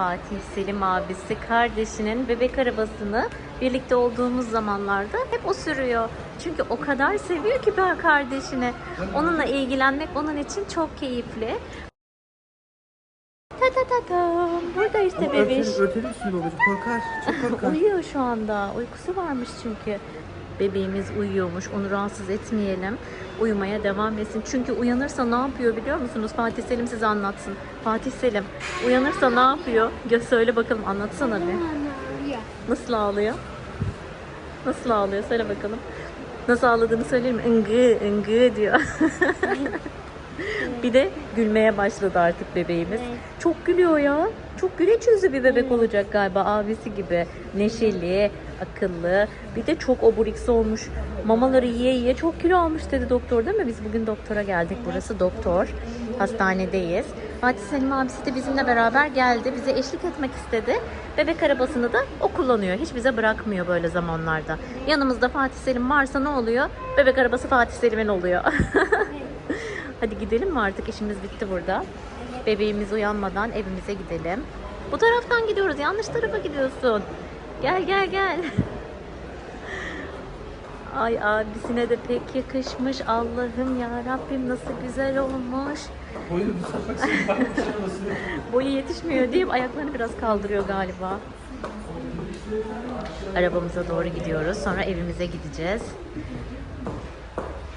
Fatih Selim abisi kardeşinin bebek arabasını birlikte olduğumuz zamanlarda hep o sürüyor. Çünkü o kadar seviyor ki ben kardeşini. Onunla ilgilenmek onun için çok keyifli. Ta ta ta ta. Burada işte bebiş. Örtelim şunu babacığım korkar. Çok korkar. Uyuyor şu anda. Uykusu varmış çünkü. Bebeğimiz uyuyormuş. Onu rahatsız etmeyelim. Uyumaya devam etsin. Çünkü uyanırsa ne yapıyor biliyor musunuz? Fatih Selim size anlatsın. Fatih Selim uyanırsa ne yapıyor? Gö söyle bakalım anlatsana bir. Nasıl ağlıyor? Nasıl ağlıyor? Söyle bakalım. Nasıl ağladığını söyleyeyim mi? Ingı, ıngı diyor. bir de gülmeye başladı artık bebeğimiz. Çok gülüyor ya. Çok güleç yüzlü bir bebek olacak galiba abisi gibi. Neşeli, akıllı. Bir de çok oburiksi olmuş. Mamaları yiye yiye çok kilo almış dedi doktor değil mi? Biz bugün doktora geldik. Burası doktor. Hastanedeyiz. Fatih Selim abisi de bizimle beraber geldi. Bize eşlik etmek istedi. Bebek arabasını da o kullanıyor. Hiç bize bırakmıyor böyle zamanlarda. Yanımızda Fatih Selim varsa ne oluyor? Bebek arabası Fatih Selim'in oluyor. Hadi gidelim mi artık? İşimiz bitti burada. Bebeğimiz uyanmadan evimize gidelim. Bu taraftan gidiyoruz. Yanlış tarafa gidiyorsun. Gel gel gel. Ay abisine de pek yakışmış. Allah'ım ya Rabbim nasıl güzel olmuş. Boyu yetişmiyor deyip ayaklarını biraz kaldırıyor galiba. Arabamıza doğru gidiyoruz. Sonra evimize gideceğiz.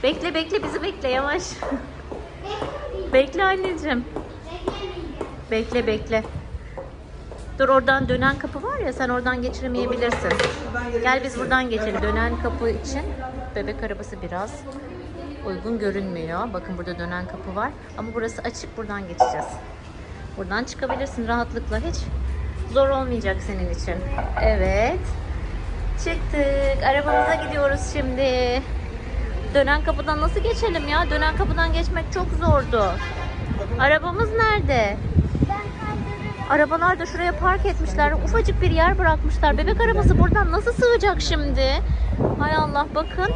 Bekle bekle bizi bekle yavaş. bekle anneciğim. Bekle bekle. Dur oradan dönen kapı var ya sen oradan geçiremeyebilirsin. Gel biz buradan geçelim. Dönen kapı için bebek arabası biraz uygun görünmüyor. Bakın burada dönen kapı var. Ama burası açık. Buradan geçeceğiz. Buradan çıkabilirsin rahatlıkla. Hiç zor olmayacak senin için. Evet. Çıktık. Arabamıza gidiyoruz şimdi. Dönen kapıdan nasıl geçelim ya? Dönen kapıdan geçmek çok zordu. Arabamız nerede? Arabalar da şuraya park etmişler. Ufacık bir yer bırakmışlar. Bebek arabası buradan nasıl sığacak şimdi? Hay Allah bakın.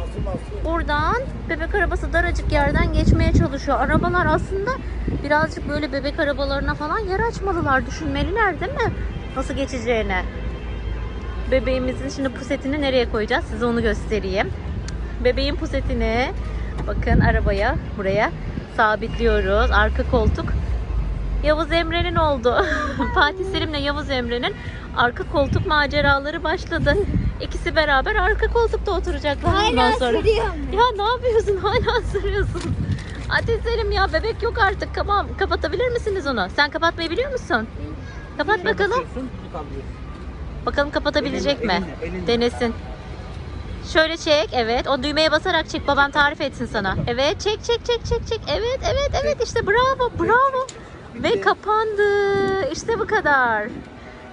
Buradan bebek arabası daracık yerden geçmeye çalışıyor. Arabalar aslında birazcık böyle bebek arabalarına falan yer açmalılar. Düşünmeliler değil mi? Nasıl geçeceğini. Bebeğimizin şimdi pusetini nereye koyacağız? Size onu göstereyim. Bebeğin pusetini bakın arabaya buraya sabitliyoruz. Arka koltuk Yavuz Emre'nin oldu. Fatih Selim'le Yavuz Emre'nin arka koltuk maceraları başladı. İkisi beraber arka koltukta oturacaklar bundan sonra. Ya ne yapıyorsun? Hala sürüyorsun. Fatih Selim ya bebek yok artık. Tamam kapatabilir misiniz onu? Sen kapatmayı biliyor musun? Kapat bakalım. Bakalım kapatabilecek mi? Elinle, elinle. Denesin. Şöyle çek. Evet. O düğmeye basarak çek. Babam tarif etsin sana. Evet. Çek çek çek çek çek. Evet evet evet. işte bravo bravo. Ve kapandı. İşte bu kadar.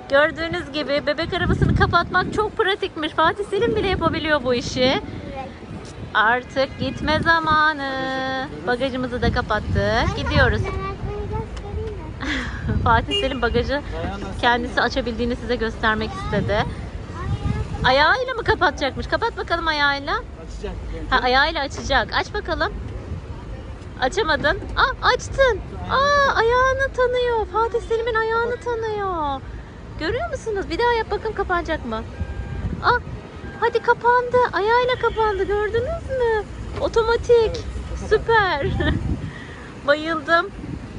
Gördüğünüz gibi bebek arabasını kapatmak çok pratikmiş. Fatih Selim bile yapabiliyor bu işi. Artık gitme zamanı. Bagajımızı da kapattık. Gidiyoruz. Fatih Selim bagajı kendisi açabildiğini size göstermek istedi. Ayağıyla mı kapatacakmış? Kapat bakalım ayağıyla. Açacak. Ha ayağıyla açacak. Aç bakalım. Açamadın. Aa açtın. Aa ayağını tanıyor. Fatih Selim'in ayağını tanıyor. Görüyor musunuz? Bir daha yap bakalım kapanacak mı? Aa hadi kapandı. Ayağıyla kapandı. Gördünüz mü? Otomatik. Süper. Bayıldım.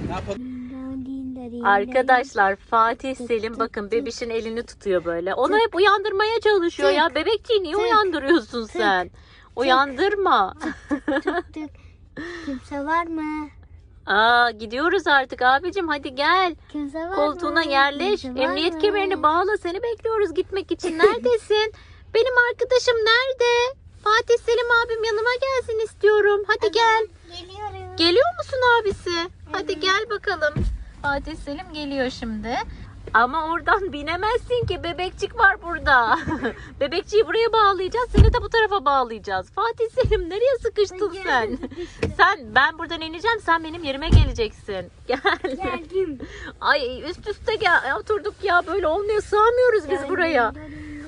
Ne yapalım? Arkadaşlar Fatih Selim bakın bebişin elini tutuyor böyle. Onu hep uyandırmaya çalışıyor ya. Bebekçiyi niye uyandırıyorsun sen? Uyandırma. Tık tık. Kimse var mı? Aa gidiyoruz artık abicim hadi gel. Kimse var Koltuğuna mı? yerleş. Kimse var Emniyet mı? kemerini bağla. Seni bekliyoruz gitmek için. Neredesin? Benim arkadaşım nerede? Fatih Selim abim yanıma gelsin istiyorum. Hadi gel. Geliyorum. Geliyor musun abisi? Hadi gel bakalım. Fatih Selim geliyor şimdi. Ama oradan binemezsin ki bebekçik var burada. Bebekçiyi buraya bağlayacağız. Seni de bu tarafa bağlayacağız. Fatih Selim nereye sıkıştın sen? sen ben buradan ineceğim. Sen benim yerime geleceksin. Gel. Geldim. Ay üst üste gel oturduk ya böyle olmuyor. Sığamıyoruz biz buraya.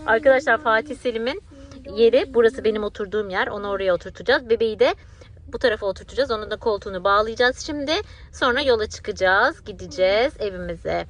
Arkadaşlar Fatih Selim'in yeri burası benim oturduğum yer. Onu oraya oturtacağız. Bebeği de bu tarafa oturtacağız. Onun da koltuğunu bağlayacağız şimdi. Sonra yola çıkacağız. Gideceğiz evimize.